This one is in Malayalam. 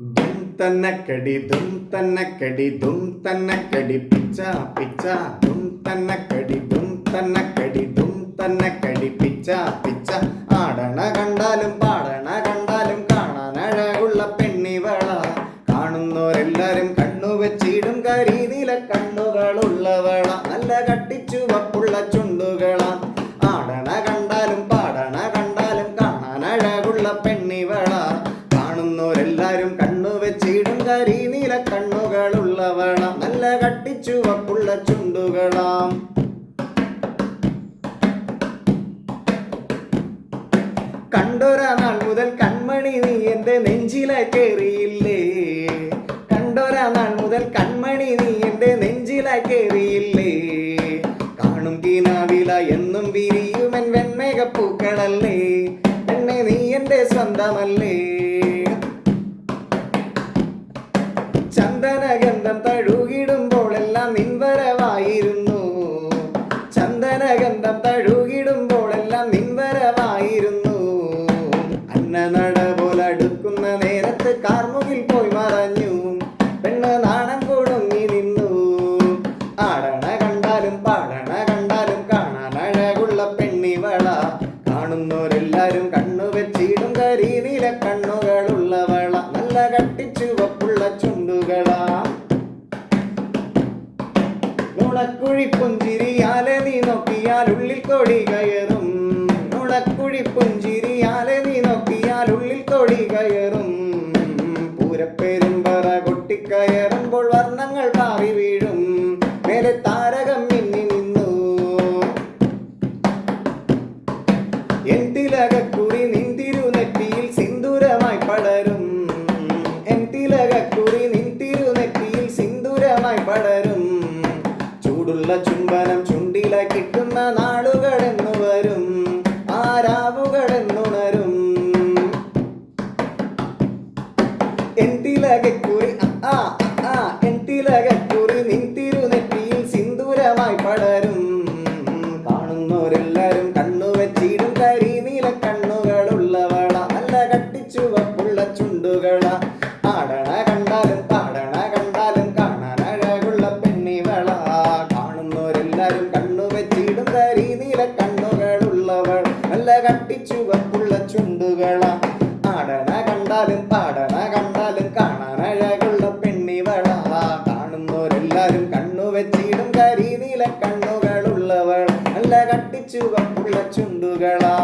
ദും തന്നക്കടി ദും തന്നക്കടി ദും കടി പിച്ച പിച്ച ദും തന്നക്കടി ദും തന്നക്കടി ദും തന്നക്കടി പിച്ച പിച്ച. ആടണ കണ്ടാലും പാടണ കണ്ടാലും കാണാൻ അഴകുള്ള പെണ്ണിവള. കാണുന്നവരെല്ലാരും കണ്ണു വെച്ചിടും കരിനീല കണ്ണുകളുള്ളവള. നല്ല കട്ടിച്ചുവപ്പുള്ള ചുണ്ടുകള. ആടണ കണ്ടാലും പാടണ കണ്ടാലും കാണാൻ അഴകുള്ള പെണ്ണിവള. കണ്ണുകളുള്ളവള നല്ല കട്ടിച്ചുവപ്പുള്ള ചുണ്ടുകളാം. കണ്ടൊരാ നാൾ മുതൽ കൺമണി നീ എന്റെ നെഞ്ചില കയറിയില്ലേ കണ്ടൊരാ നാൾ മുതൽ കൺമണി നീ എന്റെ നെഞ്ചില കയറിയില്ലേ കാണും കീനാവില എന്നും വിരിയുമൻ വെൺമേഘപ്പൂക്കളല്ലേ? എന്നെ നീ എന്റെ സ്വന്തമല്ലേ? ചന്ദനഗന്ധം തഴുകിടുമ്പോൾ എല്ലാം നിൻവരവായിരുന്നു. ചന്ദനഗന്ധം തഴുകിടുമ്പോൾ എല്ലാം നിൻവരവായിരുന്നു. അന്നനട നുണക്കുഴി പുഞ്ചിരിയാലെ നീ നോക്കിയാൽ ഉള്ളിൽ കൊടി കയറും. നുണക്കുഴിപ്പുഞ്ചിരിയാലെ നീ നോക്കിയാൽ ഉള്ളിൽ കൊടി കയറും. പൂരപ്പെരുമ്പറ കൊട്ടിക്കയറുമ്പോൾ വർണങ്ങൾ പാറി വീഴും. മേലെ താരകം வைக்கும் நாளும் കട്ടിച്ചുവപ്പുള്ള ചുണ്ടുകള. ആടന കണ്ടാലും പാടന കണ്ടാലും കാണാൻ അഴകുള്ള പെണ്ണിവള. കാണുന്നവരെല്ലാരും കണ്ണു വെച്ചിടും കരിനീല കണ്ണുകളുള്ളവൾ. നല്ല കട്ടിച്ചുവപ്പുള്ള ചുണ്ടുകളാ.